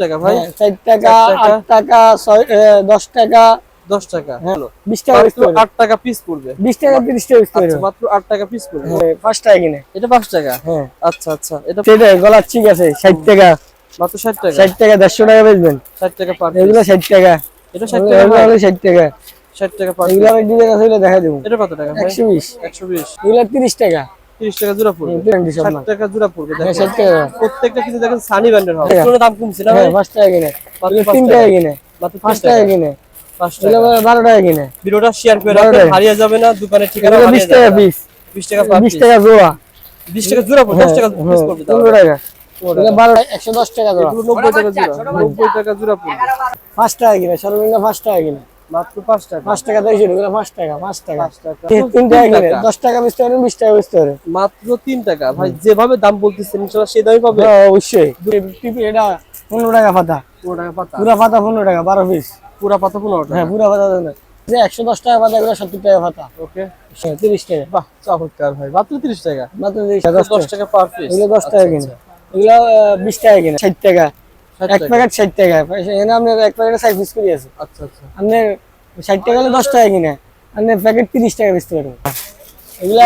টাকা ভাই? হ্যাঁ, চার টাকা চার টাকা। আট টাকা ছয় এ, দশ টাকা। দশ টাকা হ্যালো বিশ টাকা মাত্র আট টাকা পিস পড়বে। বিশ টাকা তিরিশ টাকা বিশ টাকা আচ্ছা মাত্র আট টাকা পিস পড়বে। হ্যাঁ, পাঁচ টাকা কিনে। এটা পাঁচ টাকা? হ্যাঁ। আচ্ছা আচ্ছা এটা সেটাই গলার ঠিক আছে ষাট টাকা। মাত্র ষাট টাকা? ষাট টাকা দেড়শো টাকা বেচবেন। ষাট টাকা পার এগুলো ষাট টাকা। এটা ষাট টাকা এগুলো ভাই? হলো ষাট টাকা। ষাট টাকা পার এগুলো ডিজাইন আছে দেখা দেবো। এটা কত টাকা ভাই? একশো বিশ। একশো বিশ। এগুলো তিরিশ টাকা। তিরিশ টাকা জোড়া পড়বে। টাকা পড়বে হ্যাঁ প্রত্যেকটা কিন্তু দেখেন সানি ব্র্যান্ডের হবে। হ্যাঁ। দাম কমছে না ভাই? হ্যাঁ টাকা কিনে। মাত্র এগুলো টাকা। টাকা কিনে। মাত্র পাঁচ পাঁচ টাকা টাকা। কিনে। পাঁচ টাকা। আবার বারো টাকা কিনে। ভিডিওটা শেয়ার করে বারো রাখবেন হারিয়ে যাবে না দোকানের ঠিকানা টাকা পিস টাকা টাকা জোড়া। টাকা জোড়া পড়বে দশ টাকা পিস পড়বে একশো দশ টাকা জোড়া। নব্বই টাকা জোড়া নব্বই টাকা জোড়া পড়বে। পাঁচ টাকা কিনে সর্বনিম্ন পাঁচ টাকা কিনে। মাত্র পাঁচ টাকা। পাঁচ টাকা দেখছি এগুলো টাকা পাঁচ টাকা। পাঁচ টাকা। তিন তিন টাকা তিন কিনে টাকা। দশ টাকা বেচতে পারেন বিশ টাকা বেচতে পারেন মাত্র তিন টাকা। ভাই যেভাবে দাম বলতেছেন সেই দামই পাবে হ্যাঁ, অবশ্যই। এটা পনেরো টাকা পাতা। পনেরো টাকা পাতা। পুরা পাতা পনেরো টাকা বারো পিস। পুরা পাতা পনেরো টাকা। হ্যাঁ পুরা পাতা না। যে একশো দশ টাকা পাতা এগুলো সত্তর টাকা পাতা। ওকে। হ্যাঁ, তিরিশ টাকা। বাহ চমৎকার ভাই। মাত্র তিরিশ টাকা। মাত্র তিরিশ টাকা, দশ দশ টাকা। টাকা পার পিস এগুলো দশ টাকা কিনে। এগুলো আহ, বিশ টাকা কিনে ষাট টাকা। ষাট এক প্যাকেট ষাট টাকা। এখানে আপনার এক প্যাকেটে ষাট পিস করে আছে। আচ্ছা আচ্ছা। আপনার ষাট টাকা হলে দশ টাকা কিনে। আপনার প্যাকেট তিরিশ টাকা বেচতে পারবেন। এগুলো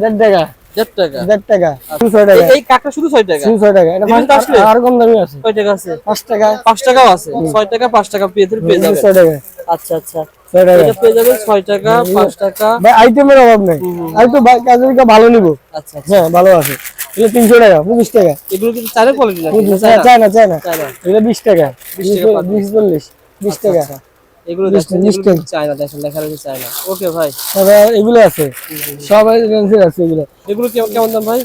দেড় টাকা। দেড় টাকা? দেড় টাকা। ছয় টাকা। এই- এই কাকা শুধু ছয় টাকা? ছয় টাকা। এটা এগুলো তো আসলে? আর কম দামি আছে। ছয় টাকা আছে? পাঁচ টাকা। পাঁচ টাকাও আছে। ছয় টাকা পাঁচ টাকা পেয়ে পেয়ে যাবেন ছয় টাকা আচ্ছা আচ্ছা আইটেমের অভাব নেই। আর তো ভালো নিবো। আচ্ছা আচ্ছা। হ্যাঁ ভালো আছে। এগুলো তিনশো টাকা পঁচিশ টাকা। এগুলো কিন্তু কোয়ালিটি বিশ টাকা বিশ চল্লিশ বিশ টাকা। এগুলো বিশ দেখেন বিশ এগুলো টাকা। রয়েছে ওকে ভাই। এগুলো আছে সব রেঞ্জের আছে এগুলো। এগুলো কেমন দাম ভাই?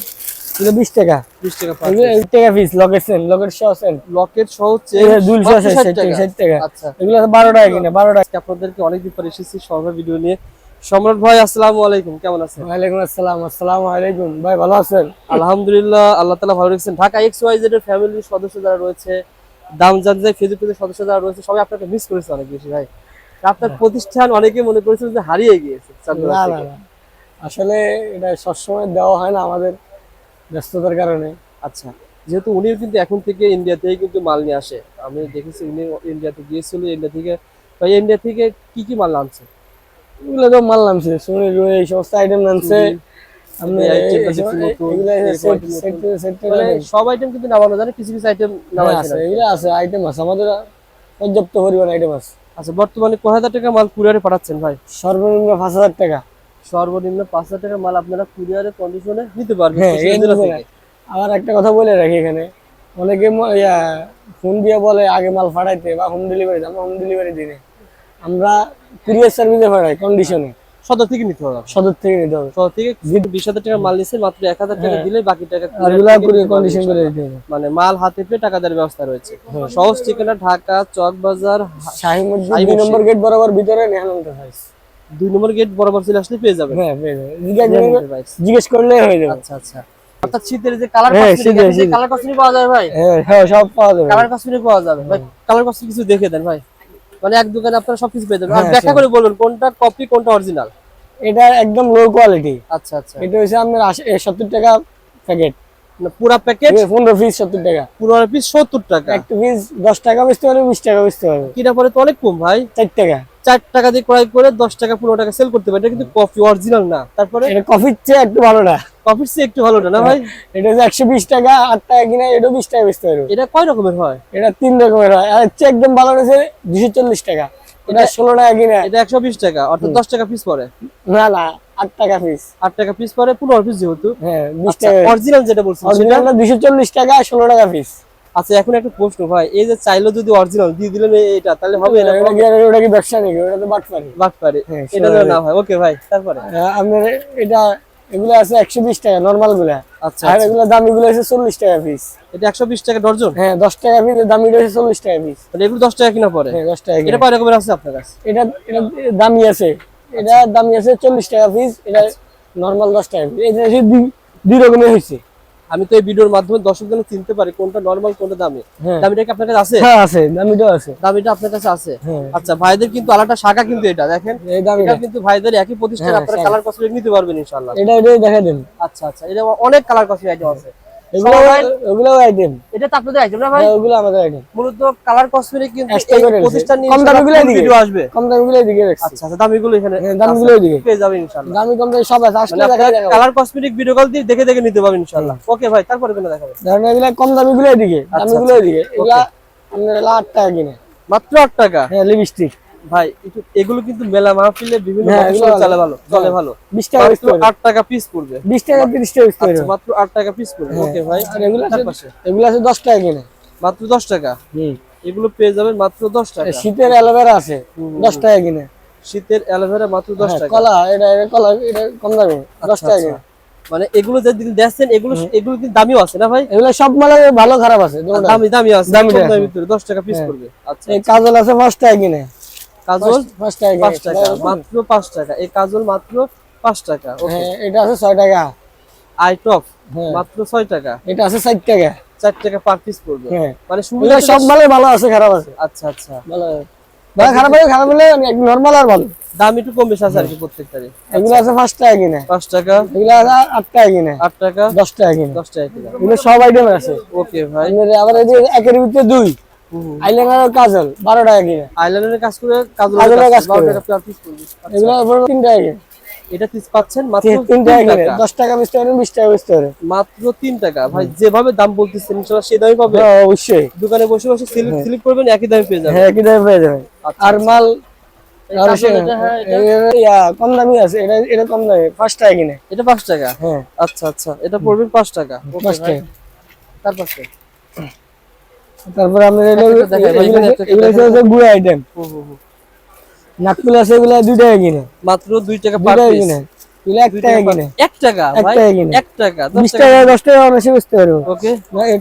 টাকা। বিশ টাকা পার টাকা। পিস লকেট সেন লকেট সেন সহ হচ্ছে টাকা আচ্ছা। এগুলো আছে বারো টাকা কিনে বারো টাকা। আপনাদেরকে অনেকদিন পর এসেছি সর্ব ভিডিও নিয়ে। সম্রাট ভাই আসসালামু আলাইকুম। কেমন আছেন? ওয়ালাইকুম আসসালাম আসসালামু আলাইকুম। ভাই ভালো আছেন? আলহামদুলিল্লাহ আল্লাহ তালা ভালো রেখেছেন। ঢাকা এক্স ওয়াই জেড এর ফ্যামিলির সদস্য যারা রয়েছে দাম জানতে যায় ফেসবুক পেজের সদস্য যারা রয়েছে সবাই আপনাকে মিস করেছে অনেক বেশি ভাই। আপনার প্রতিষ্ঠান অনেকে মনে করেছেন যে হারিয়ে গিয়েছে না না আসলে এটা সবসময় দেওয়া হয় না আমাদের ব্যস্ততার কারণে। আচ্ছা যেহেতু উনিও কিন্তু এখন থেকে ইন্ডিয়া থেকে কিন্তু মাল নিয়ে আসে। আমি দেখেছি উনি ইন্ডিয়াতে গিয়েছিল ইন্ডিয়া থেকে ভাই ইন্ডিয়া থেকে কি কি মাল আনছে? এগুলো তো মাল নামছে সোনি রয়ে এই সমস্ত আইটেম নামছে। মানে সব আইটেম কিন্তু নামানো জানে কিছু কিছু আইটেম আছে এগুলো আছে আইটেম আছে আমাদের পর্যাপ্ত পরিমাণ আইটেম আছে। আচ্ছা বর্তমানে কয় হাজার টাকা মাল কুরিয়ারে পাঠাচ্ছেন ভাই? সর্বনিম্ন পাঁচ হাজার টাকা। সর্বনিম্ন পাঁচ হাজার টাকার মাল আপনারা কুরিয়ারে কন্ডিশনে নিতে পারবেন হ্যাঁ থেকে। আবার একটা কথা বলে রাখি এখানে। অনেকে ফোন দিয়ে বলে আগে মাল ফাটাইতে বা হোম ডেলিভারি আমরা হোম ডেলিভারি দিই না। আমরা কুরিয়ার সার্ভিসে ফাটাই কন্ডিশনে সদর থেকে নিতে হবে। সদর থেকে নিতে হবে। সদর থেকে বিশ হাজার টাকার মাল নিচ্ছে মাত্র এক হাজার টাকা দিলে বাকি টাকা। কন্ডিশন করে দিতে হবে। মানে মাল হাতে পেয়ে টাকা দেওয়ার ব্যবস্থা রয়েছে। সহজ ঠিকানা ঢাকা চক বাজার দুই নম্বর গেট বরাবর ভিতরে দুই নম্বর গেট বরাবর চলে আসলে পেয়ে যাবেন। হ্যাঁ যাবে। জিজ্ঞাসা করলে- হয়ে যাবে। আচ্ছা আচ্ছা। অর্থাৎ শীতের যে কালার হ্যাঁ। কালার কসমেটিক পাওয়া যায় ভাই। হ্যাঁ হ্যাঁ সব পাওয়া যাবে। কালার কসমেটিক পাওয়া যাবে। ভাই কালার কসমেটিক কিছু দেখে দেন ভাই। মানে এক দোকানে আপনারা সবকিছু পেয়ে যাবেন। আর দেখা ব্যাখ্যা করে বলুন কোনটা কপি কোনটা অরিজিনাল এটা একদম লো কোয়ালিটি আচ্ছা আচ্ছা। এটা হইছে আপনার আশি- এ, সত্তর টাকা প্যাকেট পুরো প্যাকেট পনেরো পিস সত্তর টাকা। পুরো পিস সত্তর টাকা। একটা পিস দশ টাকা বেচতে পারবে বিশ টাকা বেচতে পারবে। কিনা পরে তো অনেক কম ভাই। 4 টাকা। চার টাকা দিয়ে ক্রয় করে দশ টাকা পনেরো টাকা সেল করতে পারে। এটা কিন্তু কফি অরিজিনাল না। তারপরে? কফির চেয়ে একটু ভালো না। কফির চেয়ে একটু ভালো না ভাই? এটা একশো বিশ টাকা আট টাকা কিনা এটাও বিশ টাকা বেচতে পারবে। এটা কয় রকমের হয়? এটা তিন রকমের হয়। আর চেয়ে একদম ভালো রয়েছে দুশো চল্লিশ টাকা। এটা ষোলো টাকা কিনা। এটা একশো বিশ টাকা অর্থাৎ দশ টাকা পিস পরে না না আট টাকা পিস আট টাকা পিস পরে পনেরো পিস যেহেতু। হ্যাঁ বিশ টাকা। অরিজিনাল যেটা বলছি সেটা? অরিজিনালটা দুশো চল্লিশ টাকা ষোলো টাকা পিস আচ্ছা এখন একটা প্রশ্ন ভাই এই যে চাইলো যদি অরিজিনাল দিয়ে দিলেন এটা তাহলে হবে না? ওটা কি ব্যবসা নাকি? ওটা তো বাট পারি বাট পারে হ্যাঁ, এটা যেন না হয় ওকে ভাই তারপরে? আপনার এটা এগুলো আছে একশো বিশ টাকা নর্মালগুলা। আচ্ছা আর এগুলো দামি গুলো আছে চল্লিশ টাকা পিস এটা একশো বিশ টাকা ডর্জন হ্যাঁ দশ টাকা পিস দামি রয়েছে চল্লিশ টাকা পিস মানে এগুলো দশ টাকা কিনা পরে হ্যাঁ দশ টাকা এটা। কয় রকমের আছে আপনার কাছে? এটা এটা দামি আছে। এটা দামি আছে চল্লিশ টাকা পিস এটা নরমাল দশ টাকা পিস এটা হচ্ছে দুই রকমের হয়েছে। আমি তো এই ভিডিওর মাধ্যমে দর্শক জন চিনতে পারি কোনটা নর্মাল কোনটা দামি। হ্যাঁ। দামিটা কি আপনার কাছে আছে? হ্যাঁ আছে। দামিটাও আছে। দামিটা আপনার কাছে আছে? হ্যাঁ। আচ্ছা ভাইদের কিন্তু আলাদা শাখা কিন্তু এটা দেখেন। এই দামিটা। এটা কিন্তু ভাইদের একই প্রতিষ্ঠান হ্যাঁ, আপনারা কালার কসমেটিক নিতে পারবেন ইনশাআল্লাহ। এটা এটাই দেখা দেন। আচ্ছা আচ্ছা। এটা অনেক কালার কসমেটিক আইটেম আছে। এগুলো সবাই- আইটেম এটা তো আপনাদের আইটেম না ভাই? ওগুলো আমাদের আইটেম মূলত কালার কসমেটিক কিন্তু Extra এই করে রেখেছে। প্রতিষ্ঠান নিয়ে কম দামি ইনশাআল্লাহগুলো full এদিকে। video আসবে। কম দামি এদিকে রাখছি। আচ্ছা আচ্ছা দামিগুলো এখানে হ্যাঁ, দামিগুলো এদিকে। পেয়ে যাবেন ইনশাআল্লাহ। দামি কম দামি সব আছে। আসলে মানে দেখা যাবে। কালার কসমেটিক ভিডিও কল দিয়ে দেখে দেখে নিতে পারবেন ইনশাআল্লাহ। ওকে ভাই তারপরে কোনো দেখাবেন ধরেন এগুলা কম দামি গুলো এদিকে আচ্ছা, দামি গুলো এদিকে এগুলা আপনার হলো আট টাকা কিনে। মাত্র আট টাকা? হ্যাঁ লিপস্টিক ভাই এগুলো কিন্তু মেলা মাহফিলে বিভিন্ন হ্যাঁ, চলে ভালো। চলে ভালো। বিশ টাকা পিস আট টাকা পিস পড়বে। বিশ টাকা তিরিশ টাকা পিস করে আচ্ছা, মাত্র টাকা পিস পড়বে। ওকে ভাই আর এগুলো আছে এগুলো আছে দশ টাকা কিনে। মাত্র দশ টাকা? হুম। এগুলো পেয়ে যাবেন মাত্র দশ টাকা। শীতের অ্যালোভেরা আছে দশ টাকা কিনে। শীতের অ্যালোভেরা মাত্র দশ হ্যাঁ, টাকা। কলা এটা এটা কলা এটা কম দামি দশ আচ্ছা, টাকা আচ্ছা। কিনে। মানে এগুলো যে দেখছেন এগুলো এগুলো কিন্তু দামিও আছে না ভাই? এগুলো সব মালে ভালো খারাপ আছে। দামি দামি আছে। দামি। দামের ভিতরে দশ টাকা পিস করবে আচ্ছা এই কাজল আছে পাঁচ টাকা কিনে। কাজল পাঁচ টাকা পাঁচ টাকা মাত্র পাঁচ টাকা। এই কাজল মাত্র পাঁচ টাকা ওকে হ্যাঁ এটা আছে ছয় টাকা। আই টপ হ্যাঁ। মাত্র ছয় টাকা। এটা আছে ষাট টাকা। চার টাকা পার পিস পড়বে। হ্যাঁ। মানে সব মালে ভালো আছে খারাপ আছে। আচ্ছা আচ্ছা। ভালো ভালো খারাপ হলে খারাপ হলে নর্মাল আর ভালো। দাম একটু কম বেশি আছে আর কি প্রত্যেকটারই এগুলো আছে পাঁচ টাকা কিনে। পাঁচ টাকা। এগুলো আছে আট টাকা কিনে। আট টাকা। দশ টাকা কিনে। দশ টাকা কিলো এগুলো সব আইটেম আছে। ওকে ভাই। আবার এই যে একের ভিতরে দুই। আইলাইনার কাজল বারো টাকা কিনে আইল্যান্ডের কাজ করে কাজল কাজলের কাজ বারো করে। টাকা পার পিস পড়বে আচ্ছা, এগুলো টাকা কিনে এটা পিস পাচ্ছেন মাত্র তিন- তিন তিন টাকা। কিনে টাকা দশ টাকা বেচতে পারেন বিশ টাকা বেচতে পারেন মাত্র তিন টাকা। ভাই যেভাবে দাম বলতেছেন ইনশাআল্লাহ সেই দামই পাবে। হ্যাঁ অবশ্যই। দোকানে বসে বসে স্লিপ স্লিপ করবেন একই দামে পেয়ে যাবেন। হ্যাঁ কি দামে পেয়ে যাবেন। আচ্ছা, আর মাল হ্যাঁ, এ- ইয়া, কম দামি আছে। এটা এটা কম দামি পাঁচ টাকা কিনে এটা পাঁচ টাকা? হ্যাঁ। আচ্ছা আচ্ছা। এটা পড়বে পাঁচ টাকা। পাঁচ টাকা। তার তারপরে আমরা এগুলো একটা দেখাই, ভাই, এগুলো এখানে একটা এগুলো আমরা গুঁড়ো আইটেম আছে এগুলা দুই টাকা কিনে। মাত্র দুই টাকা পার পিস কিনে। এক টাকা কিনে। এক টাকা ভাই এক টাকা দশ বিশ টাকা টাকা। দশ টাকা বেশি বুঝতে পারব। ওকে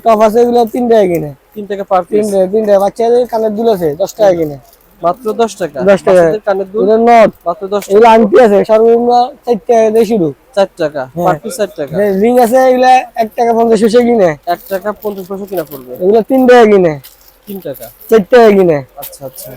টপ আছে এগুলা তিন টাকা কিনে। তিন টাকা পার তিন পিস টাকা তিন টাকা। বাচ্চাদের কানের দুল আছে দশ টাকা কিনে। মাত্র দশ টাকা। দশ টাকা। বাচ্চাদের কানের দুল নট মাত্র দশ টাকা। এগুলো আংটি আছে সর্বনিম্ন চার টাকা দিয়ে শুরু। চার টাকা পার পিস চার টাকা। রিং আছে এগুলো এক টাকা পঞ্চাশ পয়সা কিনে। এক টাকা পঞ্চাশ পয়সা কিনা পড়বে? এগুলো তিন টাকা কিনে। তিন টাকা। চার টাকা কিনে। আচ্ছা আচ্ছা।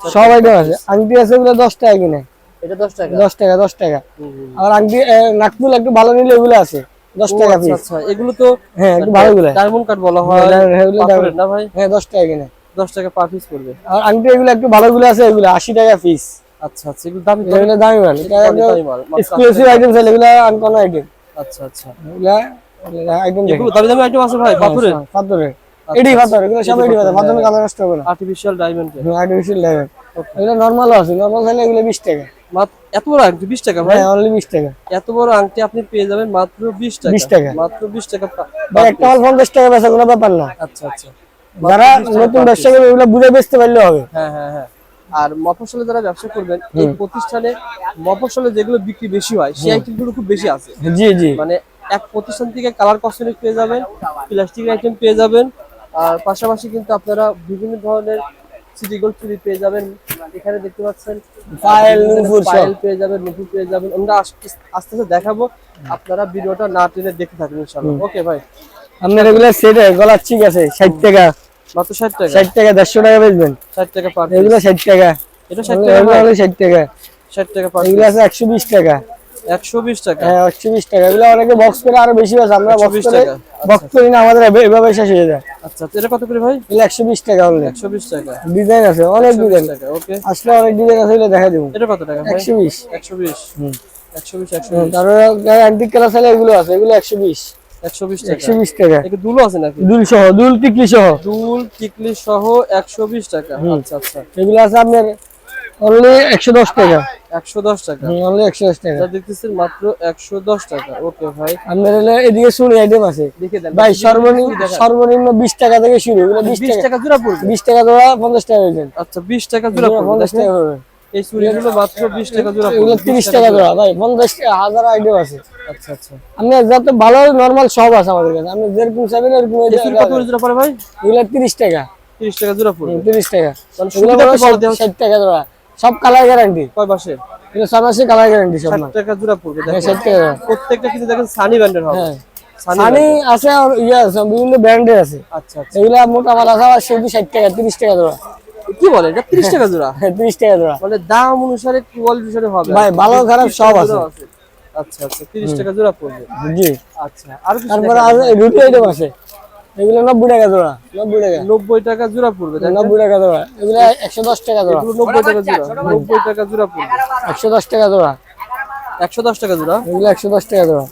সব আইটেম আছে। আংটি আছে এগুলো দশ টাকা কিনে। এটা দশ টাকা? দশ টাকা দশ টাকা। হুম, হুম। আর আংটি নাকফুল একটু ভালো নিলে এগুলো আছে। দশ টাকা আচ্ছা পিস আচ্ছা। এগুলো তো হ্যাঁ একটু ভালো গুলো ডায়মন্ড কাট বলা হয় হ্যাঁ, হ্যাঁ, এগুলো পাথরের না ভাই? হ্যাঁ দশ টাকা কিনে। দশ টাকা পার পিস পড়বে। আর আংটি এগুলো একটু ভালো গুলো আছে এগুলো আশি টাকা পিস আচ্ছা আচ্ছা এগুলো দামি এগুলো দামি মাল। এক্সক্লুসিভ আইটেম এগুলো আনকোন আইটেম আচ্ছা আচ্ছা। এগুলো দামি দামি আইটেম আছে ভাই পাথরের? পাথরের। এডি পাথর এগুলো সব এডি পাথর পাথর কালার নষ্ট হবে না আর্টিফিশিয়াল ডায়মন্ডের আর্টিফিশিয়াল লেভেল এগুলো নর্মাল আছে নর্মাল হলে এগুলো বিশ টাকা। মাত্র এত বড় আংটি বিশ টাকা ভাই? হ্যাঁ অনলি বিশ টাকা। এত বড় আংটি আপনি পেয়ে যাবেন মাত্র বিশ টাকা। 20 টাকা। মাত্র বিশ টাকা ভাই একটা মাল পঞ্চাশ টাকা বেচা কোনো ব্যাপার না। আচ্ছা আচ্ছা। যারা নতুন ব্যবসা করবে এগুলো বুঝে বেচতে পারলে হবে। হ্যাঁ হ্যাঁ হ্যাঁ। আর মফস্বলে যারা ব্যবসা করবেন এই প্রতিষ্ঠানে মফস্বলে যেগুলো বিক্রি বেশি হয় সেই আইটেমগুলো খুব বেশি আছে। জি জি। মানে এক প্রতিষ্ঠান থেকে কালার কসমেটিক পেয়ে যাবেন প্লাস্টিক আইটেম পেয়ে যাবেন আর পাশাপাশি কিন্তু আপনারা বিভিন্ন ধরনের সিটি গোল্ড চুরি পেয়ে যাবেন। এখানে দেখতে পাচ্ছেন পায়েল, নুপুর। পায়েল পেয়ে যাবেন নুপুর পেয়ে যাবেন। আমরা আস্তে আস্তে আস্তে দেখাবো। আপনারা ভিডিওটা না টেনে দেখতে থাকবেন ইনশাআল্লাহ। ওকে ভাই আপনার এগুলো সেট গলার ঠিক আছে ষাট টাকা। মাত্র ষাট টাকা? ষাট টাকা দেড়শো টাকা বেচবেন। ষাট টাকা পার এগুলো ষাট টাকা। এটা ষাট টাকা এগুলো হলো ষাট টাকা। ষাট টাকা পার এগুলো আছে একশো বিশ টাকা। একশো বিশ টাকা? হ্যাঁ একশো বিশ টাকা। এগুলো অনেকে বক্স করে আরও বেশি আছে। আমরা বক্স 120 করে। বক্স করি না আমাদের এভাবে- শেষ হয়ে যায়। আচ্ছা এটা কত করে ভাই? একশো বিশ টাকা হলে একশো বিশ টাকা। ডিজাইন আছে অনেক ডিজাইন। টাকা ওকে। আসলে অনেক ডিজাইন আছে এগুলো দেখা দেবো। এটা কত টাকা ভাই? একশো বিশ। একশো বিশ। হুম। একশো বিশ একশো হুম, বিশ। তারপরে অ্যান্টিক কালার চাইলে এগুলো আছে এগুলো একশো টাকা। দুলো আছে নাকি? দুল সহ দুল টিকলি সহ। দুল টিকলি সহ একশো বিশ টাকা। আচ্ছা আচ্ছা। এগুলো আছে আপনার অনলি একশো দশ টাকা। টাকা। অনলি দশ টাকা। যা দেখতেছেন মাত্র একশো দশ টাকা। ওকে ভাই। আপনার হলে এদিকে শুনি আইটেম আছে। দেখে দেন। ভাই সর্বনিম্ন সর্বনিম্ন বিশ টাকা থেকে শুরু। এগুলো বিশ টাকা। জোড়া পড়বে। বিশ টাকা দেওয়া পঞ্চাশ টাকা আচ্ছা বিশ টাকা জোড়া পড়বে পঞ্চাশ। টাকা হবে এই চুড়িগুলো মাত্র বিশ টাকা জোড়া এগুলো পড়বে তিরিশ টাকা দেওয়া ভাই পঞ্চাশ টাকা হাজার আইটেম আছে। আচ্ছা আচ্ছা। আপনি যত ভালো নর্মাল সব আছে আমাদের কাছে। আপনি যেরকম চাইবেন এরকম এই চুড়ি কত জোড়া পড়ে ভাই? এগুলো তিরিশ টাকা। তিরিশ টাকা জোড়া পড়বে। তিরিশ টাকা। মানে এগুলো বড় তো বড় দেওয়া ষাট টাকা দেওয়া সব কালার গ্যারান্টি কয় মাসে এগুলো কালার গ্যারান্টি সব ষাট মাল টাকা জোড়া পড়বে হ্যাঁ, দেখেন। ষাট টাকা দেওয়া। প্রত্যেকটা কিন্তু দেখেন সানি ব্র্যান্ডের হবে। হ্যাঁ। সানি সানি আছে আর ইয়ে আছে বিভিন্ন ব্র্যান্ডের আছে। আচ্ছা আচ্ছা। এগুলা মোটা মাল আছে আর শুধু ষাট টাকা তিরিশ টাকা দেওয়া কি বলে এটা? তিরিশ টাকা জোড়া? হ্যাঁ তিরিশ টাকা দেওয়া মানে দাম অনুসারে কোয়ালিটি অনুসারে হবে। ভাই, ভালো খারাপ সব আছে। আচ্ছা আচ্ছা তিরিশ টাকা জোড়া পড়বে। জি। আচ্ছা আর তারপরে? আছে রুটি আইটেম আছে। এগুলো নব্বই টাকা জোড়া নব্বই টাকা। নব্বই টাকা জোড়া পড়বে তাই না? নব্বই টাকা জোড়া। এগুলো একশো দশ টাকা জোড়া। এগুলো নব্বই টাকা জোড়া নব্বই টাকা জোড়া পড়বে। একশো দশ টাকা জোড়া। একশো দশ টাকা জোড়া? এগুলো একশো দশ টাকা জোড়া।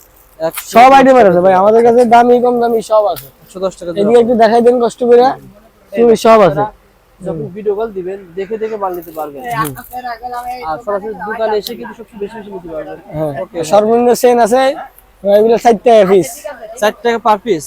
সব আইটেম আছে ভাই আমাদের কাছে দামি কম দামি সব আছে। একশো দশ টাকা জোড়া। এদিকে একটু দেখাই দেন কষ্ট করে। সব আছে। যখন ভিডিও কল দিবেন দেখে দেখে মাল নিতে পারবেন। আর সরাসরি দোকানে এসে কিন্তু সবচেয়ে বেশি বেশি নিতে পারবেন। হ্যাঁ সর্বনিম্ন সেন আছে এগুলো ষাট টাকা পিস চার টাকা পার পিস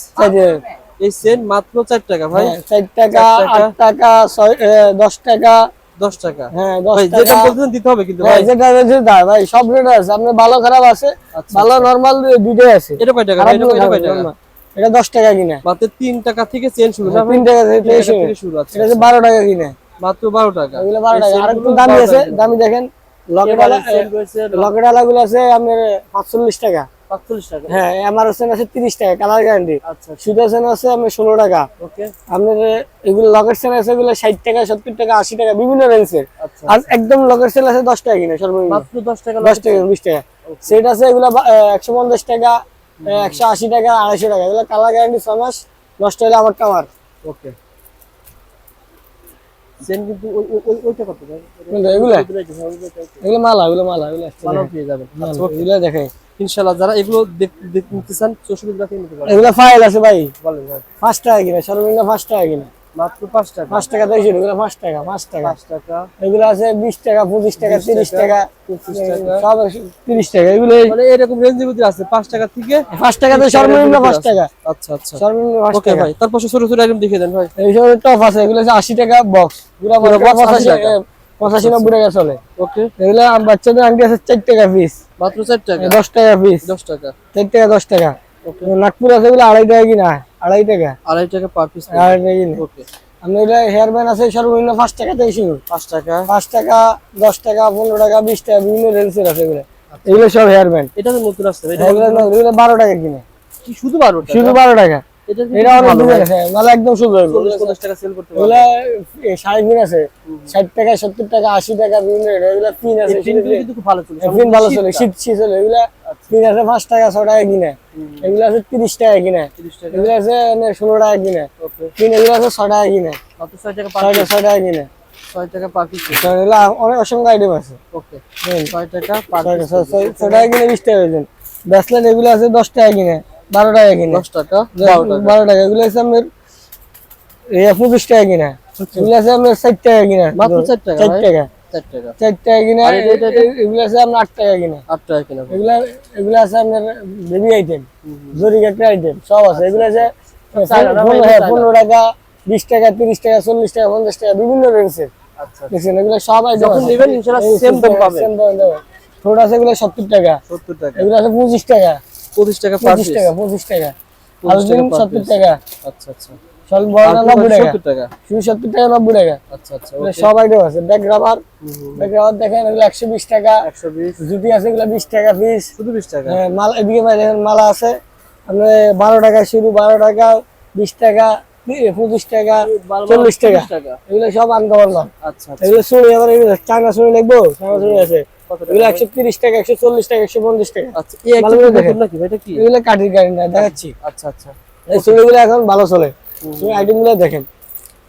এই সেন মাত্র চার টাকা ভাই। চার টাকা চার টাকা। আট টাকা। ছয় এ, দশ টাকা। দশ টাকা। হ্যাঁ দশ ভাই টাকা। যেটা বলতেছেন দিতে হবে কিন্তু হ্যাঁ, ভাই। যেটা তা ভাই সব রেট আছে। আপনার ভালো খারাপ আছে আচ্ছা, ভালো নরমাল দুইটাই আছে। এটা কয় টাকা এটা কয়- টাকা। এটা দশ টাকা কিনে। মাত্র তিন টাকা থেকে চেন শুরু না ভাই তিন টাকা থেকে শুরু। আছে। এটা হচ্ছে বারো টাকা কিনে। মাত্র বারো টাকা। এগুলো বারো এই টাকা আর একটু দামি আছে দামি দেখেন। গুলো আছে। আপনার পাঁচচল্লিশ টাকা। পাঁচচল্লিশ টাকা। হ্যাঁ এমআর হোসেন আছে তিরিশ টাকা কালার গ্যারান্টি আচ্ছা সুদ হোসেন আছে আপনার ষোলো টাকা। ওকে আপনার এগুলো লকেট সেল আছে এগুলো ষাট টাকা সত্তর টাকা আশি টাকা বিভিন্ন রেঞ্জের আচ্ছা আর একদম লকেট সেল আছে দশ টাকা কিনে সর্বনিম্ন। মাত্র দশ টাকা দশ টাকা বিশ টাকা। সেট আছে এগুলো একশো পঞ্চাশ টাকা একশো আশি টাকা আড়াইশো টাকা। এগুলো কালার গ্যারান্টি ছ মাস নষ্ট হলে আমার কামার ওকে ইনশাআল্লাহ যারা এগুলো দেখতে চান চৌষট্টি এগুলো ফাইল আছে ভাই। পাঁচ টাকা কিনা সর্বনিম্ন ফার্স্ট টাকা কিনে। মাত্র টাকা। এগুলো এগুলো আছে বিশ টাকা পঁচিশ টাকা 20 টাকা, টাকা। 25 টাকা। সব তিরিশ টাকা। এগুলো মানে এরকম রেঞ্জের ভিতরে আছে পাঁচ টাকা থেকে পাঁচ টাকা তো 30 টাকার সর্বনিম্ন ভিতরে টাকা। আচ্ছা আচ্ছা। সর্বনিম্ন পাঁচ টাকা। ভাই তারপর ছোট ছোট আইটেম দেখিয়ে দেন ভাই। এই সব টপ আছে এগুলো হচ্ছে আশি টাকা বক্স পুরো পুরো box পঁচাশি 80 টাকা। এ, পঁচাশি নব্বই টাকা চলে। ওকে। এগুলো আম- বাচ্চাদের আংটি আছে চার টাকা পিস মাত্র চার টাকা? দশ টাকা পিস দশ টাকা। চার টাকা দশ টাকা। ওকে। নাগপুর আছে এগুলো আড়াই টাকা কিনা। আড়াই টাকা। আড়াই টাকা পার পিস আড়াই টাকা ওকে আমরা এটা হেয়ার ব্যান্ড আছে সর্বনিম্ন পাঁচ টাকা থেকে শুরু। পাঁচ টাকা। পাঁচ টাকা দশ টাকা পনেরো টাকা বিশ টাকা বিভিন্ন রেঞ্জের আছে এগুলো। এগুলো সব হেয়ার ব্যান্ড এটা তো নতুন এগুলো বারো টাকা কিনে। শুধু বারো শুধু বারো টাকা। এটা অনেক দিনের আছে মালা একদম চল্লিশ টাকা সেল করতে পারবে। এগুলা এ, সাড়ে তিন আছে। ষাট টাকা সত্তর টাকা আশি টাকা বিভিন্ন rate, এগুলা পিন আছে কিন্তু খুব ভালো চলে। পিন ভালো চলে। শীত শীত চলে এগুলা পিন আছে পাঁচ টাকা ছ টাকা কিনে। এগুলো আছে তিরিশ টাকা কিনে। তিরিশ টাকা। এগুলো আছে মানে ষোলো টাকা কিনে। পিন এগুলো আছে ছ টাকা কিনে। টাকা পার ছয় টাকা ছয় টাকা কিনে। ছয় টাকা পার পিস তো অনেক অসংখ্য আইটেম আছে। ওকে। টাকা টাকা, কিনে। টাকা আছে দশ টাকা কিনে। বারো টাকা কিনে। দশ টাকা? বারো টাকা। এগুলো আছে আপনার পঁচিশ টাকা কিনা। এগুলো আছে আপনার ষাট টাকা কিনা। মাত্র চার টাকা চার টাকা। চার টাকা। কিনা? এগুলো আছে আপনার আট টাকা কিনা। আট টাকা কিনা। এগুলা এগুলো আছে আপনার বেবি আইটেম জরি কাটা আইটেম সব আছে। এগুলো আছে পনেরো- হ্যাঁ। পনেরো টাকা বিশ টাকা তিরিশ টাকা চল্লিশ টাকা পঞ্চাশ টাকা বিভিন্ন রেঞ্জের আচ্ছা দেখছেন? এগুলো সব যখন নেবেন ইনশাআল্লাহ same দাম পাবেন। ছোট আছে এগুলো সত্তর টাকা। সত্তর টাকা। এগুলো আছে পঁচিশ টাকা। পঁচিশ টাকা পঁচিশ টাকা পঁচিশ টাকা। টাকা সত্তর টাকা। আচ্ছা আচ্ছা। বড় নব্বই টাকা। শুধু সত্তর টাকা নব্বই টাকা। আচ্ছা আচ্ছা সব আইটেম আছে। ব্যাক রাবার ব্যাক রাবার দেখেন এগুলো একশো বিশ টাকা। একশো বিশ। জুতি আছে এগুলো বিশ টাকা পিস শুধু বিশ টাকা? মালা এদিকে দেখেন মালা আছে। আপনার বারো টাকা শুরু বারো টাকা বিশ টাকা পঁচিশ টাকা চল্লিশ টাকা। এগুলো সব আনকমন মাল আচ্ছা আচ্ছা। এগুলো শুনি আবার চায়না শুনি লিখব শুনি আছে। কত টাকা টাকা আচ্ছা এই একটা দেখেন। নাকি এটা কি? এগুলো কাঠির গাড়ি দেখাচ্ছি। আচ্ছা আচ্ছা। এই চুড়িগুলো এখন ভালো চলে। আইটেমগুলো দেখেন।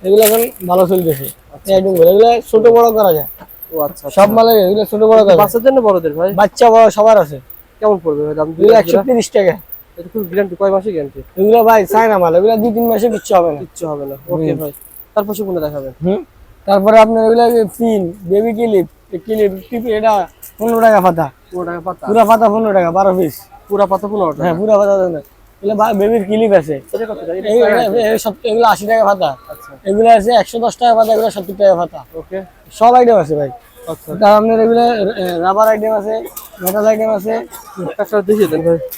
এগুলো এখন ভালো চলতেছে এই আইটেম এগুলো ছোট বড় করা যায়। ও আচ্ছা সব এগুলো ছোট বড় করা বাচ্চাদের না বড়দের ভাই? বাচ্চা বড় সবার আছে। কেমন পড়বে ভাই দাম? এগুলো একশো তিরিশ টাকা। এটা খুব গ্যারান্টি কয় মাসে গ্যারান্টি এগুলো ভাই মাল এগুলো দুই তিন মাসে কিচ্ছু হবে না। কিচ্ছু হবে না। ওকে ভাই। তারপর সে কোনটা দেখাবেন। হুম। তারপরে আপনার এগুলো পিন বেবি ক্লিপ টিপি এটা পনেরো টাকা পাতা। পনেরো টাকা পাতা। পুরা পাতা পনেরো টাকা বারো পিস। পুরা পাতা পনেরো টাকা। হ্যাঁ পুরা পাতা এগুলো বেবির ক্লিপ আছে। এগুলো আশি টাকা পাতা। আচ্ছা। এগুলো আছে একশো দশ টাকা পাতা এগুলো সত্তর টাকা পাতা। ওকে। সব আইটেম আছে ভাই। আচ্ছা। তার আপনার এগুলো রাবার আইটেম আছে মেটাল আইটেম আছে।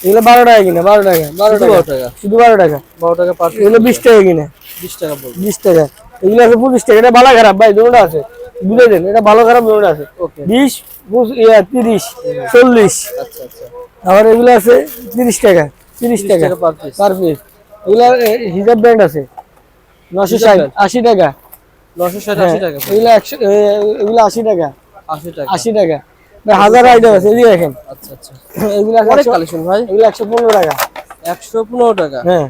এগুলো বারো টাকা কিনে বারো টাকা বারো টাকা। শুধু বারো টাকা। বারো টাকা পার এগুলো বিশ টাকা কিনে। বিশ টাকা বিশ টাকা। এগুলো আছে পঁচিশ টাকা এটা ভালো খারাপ ভাই দুটো আছে। বুঝে দেন এটা ভালো খারাপ দুটোটা আছে। ওকে বিশ তিরিশ চল্লিশ। আচ্ছা আচ্ছা। আবার এগুলো আছে তিরিশ টাকা তিরিশ টাকা পার পিস এগুলো হিজাব ব্র্যান্ড আছে। নশো ষাট আশি টাকা। নশো ষাট হ্যাঁ, আশি টাকা এগুলো একশো এগুলো আশি টাকা। আশি টাকা। আশি টাকা। হাজার আইটেম আছে দেখেন। আচ্ছা আচ্ছা। এগুলো একশো- কালেকশন ভাই। এগুলো একশো পনেরো টাকা। একশো পনেরো টাকা। হ্যাঁ।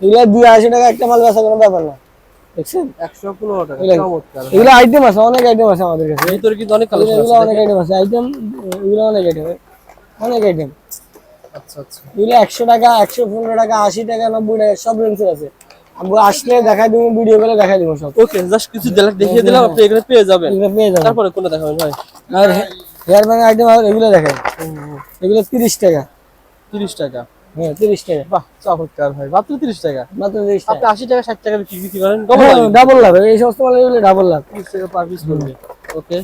এগুলো দুই আশি টাকা একটা মাল বেচা কোনো ব্যাপার না। দেখছেন? টাকা এগুলো- চমৎকার। এগুলো আইটেম আছে অনেক আইটেম আছে আমাদের কাছে। ভিতরে কিন্তু অনেক কালেকশন আছে অনেক আইটেম আছে। আইটেম এগুলো অনেক আইটেম অনেক আইটেম আচ্ছা আচ্ছা। এগুলো একশো টাকা একশো পনেরো টাকা আশি টাকা নব্বই টাকা সব রেঞ্জের আছে। আমরা আসলে দেখাই দিব ভিডিও করে দেখাই দিব সব। ওকে জাস্ট কিছু দেখ- দেখিয়ে দিলাম আপনি এখানে পেয়ে যাবেন। পেয়ে যাবেন। তারপরে কোনটা দেখাবেন ভাই? আর হেয়ার ব্যান্ড আইটেম এগুলো দেখেন। এগুলো তিরিশ টাকা। তিরিশ টাকা। হ্যাঁ তিরিশ টাকা। বাহ চমৎকার ভাই। মাত্র তিরিশ টাকা? মাত্র তিরিশ টাকা। আশি টাকা ষাট টাকা বিক্রি বিক্রি করেন ডাবল লাভ। এই সমস্ত মাল ডাবল লাভ। তিরিশ টাকা পার পিস করবে। ওকে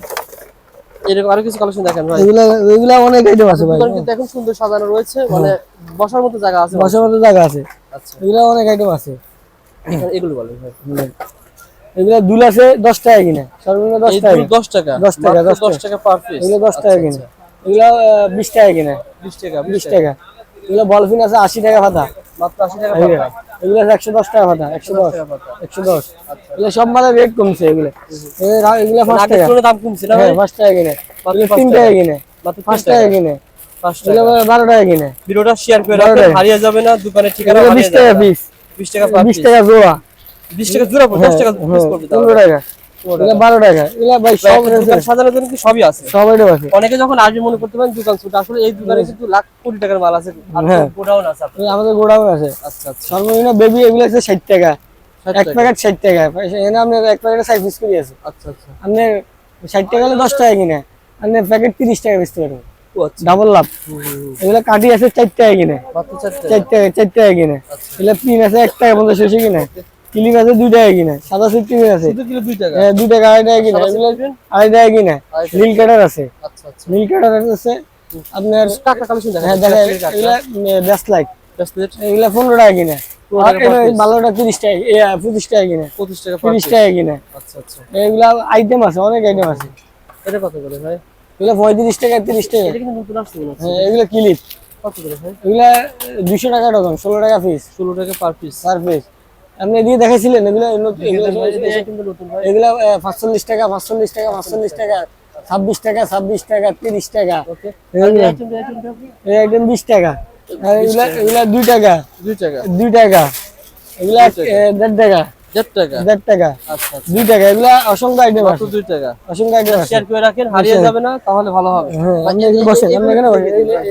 এরকম আরও কিছু কালেকশন দেখেন ভাই। এগুলো এগুলো অনেক আইটেম আছে ভাই। কিন্তু এখন সুন্দর সাজানো রয়েছে। মানে বসার মতো জায়গা আছে। বসার মতো জায়গা আছে। আচ্ছা। এগুলো অনেক আইটেম আছে। এখানে এগুলো বলেন ভাই। এগুলো দুল আছে দশ টাকা কিনে। সর্বনিম্ন দশ এই টাকা। দুটো দশ টাকা? 10 টাকা, 10 দশ টাকা। পার পিস এগুলো দশ টাকা কিনে। এগুলো আহ, বিশ টাকা কিনে। বিশ টাকা বিশ টাকা। এগুলো বলফিন আছে আশি টাকা ভাতা মাত্র আশি টাকা এগুলো এগুলো আছে একশো দশ টাকা ভাতা একশো দশ পাতা একশো দশ। এগুলো সব মালের রেট কমছে এগুলো। এগুলো- এগুলো পাঁচ টাকা। দাম কমছে না পাঁচ টাকা কিনে। মাত্র এগুলো পাঁচ তিন টাকা। টাকা কিনে। মাত্র পাঁচ পাঁচ টাকা টাকা। কিনে। পাঁচ এগুলো টাকা বারো টাকা কিনে। ভিডিওটা শেয়ার করে রাখবেন হারিয়ে যাবে না দোকানের ঠিকানা বিশ টাকা যাবে বিশ টাকা বিশ টাকা জোড়া। বিশ টাকা জোড়া দশ টাকা পিস করবে পনেরো টাকা। এগুলো বারো টাকা। এগুলো ভাই সব দোকান range জন্য কি সবই আছে? সব আইটেম আছে। অনেকে যখন আসবে মনে করতে পারেন দোকান ছোট আসলে এই দোকানে কিন্তু লাখ কোটি টাকার মাল আছে। গোডাউন আছে আমাদের গোডাউন আছে। আচ্ছা আচ্ছা। সর্বনিম্ন বেবি এগুলো আছে ষাট টাকা। এক প্যাকেট ষাট টাকা। এখানে আপনার এক প্যাকেটে সাইজ পিস করে আছে আচ্ছা আচ্ছা। আপনার ষাট টাকা হলে দশ টাকা কিনে। প্যাকেট তিরিশ টাকা বেচতে পারবেন আচ্ছা। ডাবল লাভ। এগুলো কাটি আছে চার টাকা কিনে। মাত্র চার টাকা। চার টাকা কিনে। এগুলো পিন আছে এক টাকা পঞ্চাশ পয়সা কিনে। ক্লিপ আছে দুই টাকা কিনে। সাদা সিট পিন আছে। দুই টাকা? দুই টাকা আড়াই টাকা কিনে। আড়াই টাকা কিনে। নীল কাটার আছে। আচ্ছা আচ্ছা। নীল কাটার আছে। আপনার কাকা কালেকশন দেখা হ্যাঁ দেখা এগুলা লাইট প্লেট এগুলা পনেরো টাকা কিনে। ভালোটা টাকা টাকা কিনে। কিনে। আচ্ছা আচ্ছা। এগুলা আইটেম আছে অনেক আইটেম আছে। এটা কত করে ভাই? এগুলো পঁয়ত্রিশ টাকা টাকা। এটা কিন্তু নতুন আসছে হ্যাঁ এগুলো ক্লিপ কত করে ভাই? এগুলা দুশো টাকা ডজন ষোলো টাকা পিস ষোলো টাকা পার পিস পার পিস আপনি এদিকে দেখাইছিলেন এগুলো এগুলো এগুলো পাঁচচল্লিশ টাকা পাঁচচল্লিশ টাকা পাঁচচল্লিশ টাকা ছাব্বিশ টাকা ছাব্বিশ টাকা তিরিশ টাকা। একদম বিশ টাকা। এগুলা এগুলা দুই টাকা। দুই টাকা। দুই টাকা। এগুলা দেড় টাকা। দেড় টাকা। আচ্ছা আচ্ছা। দুই টাকা। এগুলা অসংখ্য আইটেম আছে। দুই টাকা। অসংখ্য আইটেম শেয়ার করে রাখেন হারিয়ে যাবে না তাহলে ভালো হবে। হ্যাঁ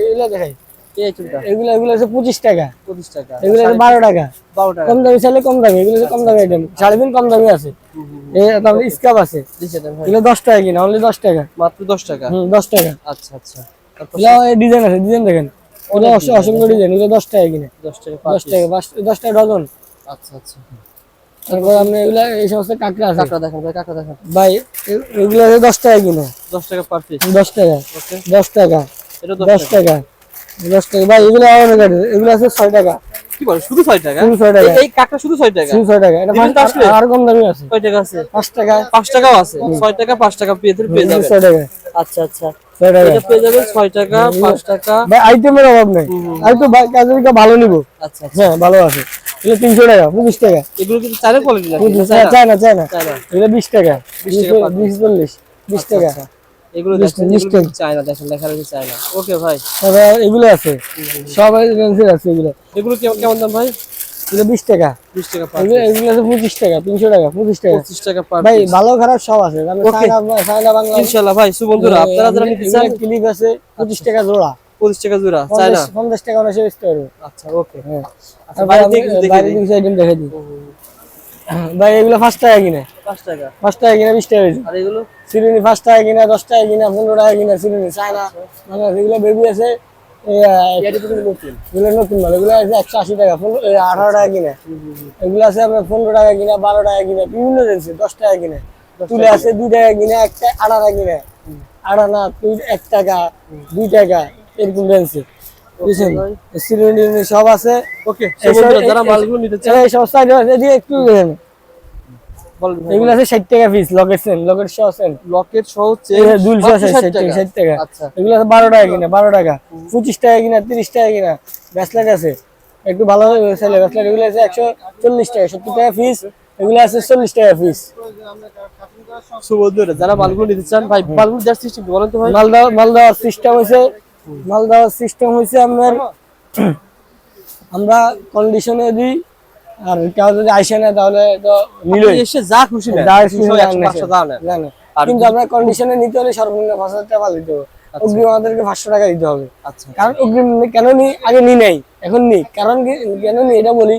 এগুলা দেখাই। এই আইটেমটা এগুলো এগুলো আছে পঁচিশ টাকা। পঁচিশ টাকা। এগুলো আছে বারো টাকা। বারো টাকা। কম দামি চাইলে কম দামি এগুলো কম দামি আইটেম কম দামি আছে। তারপরে স্কাপ আছে। দিচ্ছে দেন ভাই। এগুলো দশ টাকা কিনা অনলি দশ টাকা। মাত্র দশ টাকা? হুম দশ টাকা। আচ্ছা আচ্ছা। ডিজাইন আছে ডিজাইন দেখেন। এগুলো অসংখ্য ডিজাইন এগুলো দশ টাকা কিনে। দশ টাকা দশ টাকা দশ টাকা ডজন। আচ্ছা আচ্ছা। তারপর আপনি এগুলো এই সমস্ত কাঁকড়া আছে। কাঁকড়া দেখেন ভাই কাঁকড়া দেখেন। ভাই এগুলো দশ টাকা কিনে। দশ টাকা পার পিস দশ টাকা। দশ টাকা। এটা দশ টাকা। দশ টাকা। ভাই এগুলো অনেক আছে এগুলো আছে ছয় টাকা। কি বলে? শুধু ছয় টাকা? শুধু ছয় টাকা। এই- এই শুধু ছয় টাকা? শুধু ছয় টাকা। এটা পাঁচ- আসলে? আর কম দামি আছে। কয় টাকা আছে? পাঁচ টাকা। পাঁচ টাকাও আছে। ছয় টাকা পাঁচ টাকা পেয়ে পেয়ে শুধু ছয় টাকা। আচ্ছা আচ্ছা। ছয় এটা পেয়ে যাবেন ছয় টাকা পাঁচ টাকা। ভাই আইটেমের অভাব নেই। আর তো কাজের ভালো নিবো। আচ্ছা আচ্ছা। হ্যাঁ ভালো আছে। এগুলো তিনশো টাকা পঁচিশ টাকা। এগুলো কিন্তু চারের কোয়ালিটি চায় না চায় না না এগুলো বিশ টাকা। বিশ চল্লিশ বিশ টাকা। আচ্ছা। এগুলো বিশ দেখেন লেখা রয়েছে চায় না ওকে ভাই। তারপরে এগুলো আছে। সব রেঞ্জের আছে এগুলো। এগুলো কেমন দাম ভাই? এগুলো বিশ টাকা। বিশ টাকা পার এগুলো আছে পঁচিশ টাকা তিনশো টাকা পঁচিশ টাকা। পঁচিশ টাকা পার ভাই ভালো খারাপ সব আছে। চায়না চায়না বাংলা ইনশাল্লাহ ভাই সুবন্ধুরা আপনারা যারা নিতে চান ক্লিপ আছে পঁচিশ টাকা জোড়া। পঁচিশ টাকা জোড়া চায় না পঞ্চাশ পঞ্চাশ টাকা অনেক বেচতে পারবে আচ্ছা ওকে। হ্যাঁ। আচ্ছা বাইরে দেখে দেখে দিই। ভাই এগুলো পাঁচ টাকা কিনে। টাকা। টাকা কিনে বিশ টাকা আর এগুলো? সিরিনি পাঁচ টাকা কিনা দশ টাকা কিনা পনেরো টাকা কিনা সিরিনি চায়না। মানে এগুলো বেবি আছে নতুন। এগুলো নতুন মাল। এগুলো আছে একশো আশি টাকা পনেরো আঠারো টাকা কিনে। এগুলো আছে আপনার পনেরো টাকা কিনা বারো টাকা কিনে বিভিন্ন দশ টাকা কিনে। তুলে আছে দুই টাকা কিনে একটা কিনে। তুই এক টাকা দুই টাকা এরকম রেঞ্জে। সব আছে। ওকে যারা মালগুলো নিতে আছে একটু। এগুলো আছে ষাট টাকা পিস লকেট সেন লকেট সহ সেন লকেট সহ চেন টাকা ষাট টাকা। আচ্ছা। এগুলো আছে বারো টাকা কিনা বারো টাকা। পঁচিশ টাকা কিনা তিরিশ টাকা কিনা। ব্যাসলেট আছে। একটু ভালো ছেলে ব্যাসলেট এগুলো আছে একশো চল্লিশ টাকা সত্তর টাকা পিস এগুলো আছে চল্লিশ টাকা পিস সুবন্ধুরা যারা মালগুলো নিতে চান ভাই মালগুলো যার সিস্টেম বলেন তো ভাই? মাল দেওয়ার সিস্টেম হয়েছে মাল দেওয়ার সিস্টেম হয়েছে আপনার আমরা কন্ডিশনে দিই আর কেউ যদি আসে না তাহলে তো আপনি এসে যা খুশি নেন। যা খুশি। জানে কিন্তু আপনার কন্ডিশনে নিতে হলে সর্বনিম্ন পাঁচ হাজার টাকা দিতে হবে অগ্রিম আমাদেরকে পাঁচশো টাকা দিতে হবে। আচ্ছা। কারণ অগ্রিম কেন নি আগে নি নাই? এখন নি। কারণ কেন নি? এটা বলি।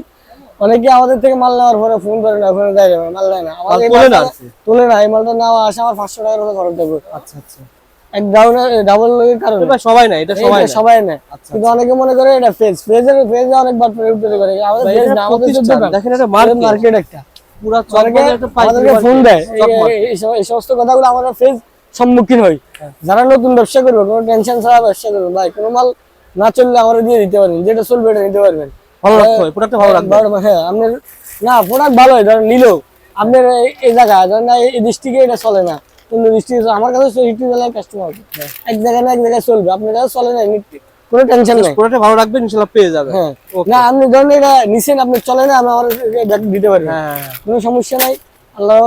অনেকে আমাদের থেকে মাল নেওয়ার পরে ফোন করে না ওখানে দেয় না, মাল দেয় না। আমাদের না তোলে না এই মালটা নেওয়া আসে আমার পাঁচশো টাকার মতো খরচ দেবো আচ্ছা আচ্ছা। এক ডাবল লোকের কারণে। এটা সবাই না এটা সবাই না সবাই নেয়। কিন্তু অনেকে মনে করে এটা ফেজ ফেজের ফেজে অনেকবার প্রয়োগ করে আমাদের ফেজ না আমাদের দোকান দেখেন এটা মার্কেট একটা। পুরা চকবাজার একটা আমাদেরকে ফোন দেয়। এই- market। এই- এই সব- এই সমস্ত কথাগুলো আমরা ফেজ সম্মুখীন হই হ্যাঁ। যারা নতুন ব্যবসা করবে কোনো টেনশন ছাড়া ব্যবসা করবে ভাই কোনো মাল না চললে আমরা দিয়ে দিতে পারবেন যেটা চলবে এটা নিতে পারবেন। ভালো রাখতে ভালো হ্যাঁ আপনার না প্রোডাক্ট ভালোই ধরেন নিল আপনার এই- জায়গা ধরেন এই ডিস্ট্রিক্টে এটা চলে না। ডিস্ট্রিক্টে আমার কাছে কাস্টমার এক জায়গায় না এক জায়গায় চলবে আপনার কাছে চলে না কোনো টেনশন নাই। প্রোডাক্টটা ভালো রাখবেন ইনশাআল্লাহ পেয়ে যাবে। হ্যাঁ। না আপনি ধরেন এটা নিছেন আপনি চলে না আমি আমার ব্যাগ দিতে পারবেন হ্যাঁ হ্যাঁ, হ্যাঁ। কোনো সমস্যা নাই।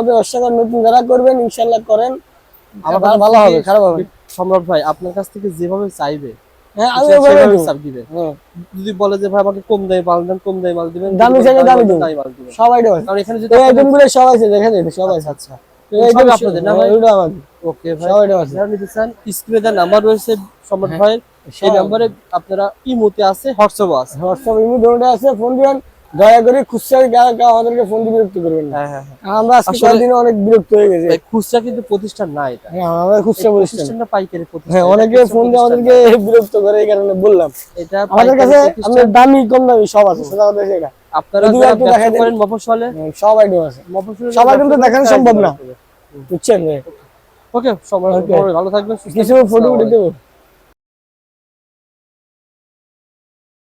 ব্যবসা করেন নতুন যারা করবেন ইনশাল্লাহ করেন। আমার ভালো- হবে খারাপ হবে সম্রাট ভাই আপনার কাছ থেকে যেভাবে চাইবে হ্যাঁ আমি ওভাবে দিবেন হ্যাঁ, যদি বলে যে ভাই আমাকে কম দামে মাল দেন কম দামে মাল দিবেন দামি চাইলে দামি দিবেন। দিবেন। সবাই দেবে। কারণ এখানে যদি এই সবাই আছে দেখেন সবাই আচ্ছা। এই item সবই সব- আপনাদের না ভাই? এগুলো আমাদের। ওকে ভাই। সবাই দেওয়া আছে। যারা নিতে চান? স্ক্রিনে দেওয়া নাম্বার রয়েছে সম্রাট ভাইয়ের সেই সব- আপনারা ইমোতে আছে হোয়াটসঅ্যাপও আছে। হোয়াটসঅ্যাপ ইমো দুটোটা আছে ফোন দিবেন। দয়া করে খুচরা কেউ কেউ আমাদেরকে ফোন দিয়ে বিরক্ত করবেন না। কারণ আমরা আজকে আসলে- অনেক বিরক্ত হয়ে গেছি। ভাই, খুচরা কিন্তু প্রতিষ্ঠান না এটা। হ্যাঁ আমরা খুচরা এই প্রতিষ্ঠান। প্রতিষ্ঠানটা পাইকারি প্রতিষ্ঠান। হ্যাঁ অনেকে ফোন দিয়ে আমাদেরকে বিরক্ত করে এই কারণে বললাম। এটা আমাদের কাছে দামি কম দামি সব আছে আপনারা করেন মফস্বলে হ্যাঁ, সব আইটেম আছে। মফস্বলে দেখানো সম্ভব না। বুঝছেন? ওকে সবাই ভালো থাকবেন কিছু ফটো উঠে দেবো।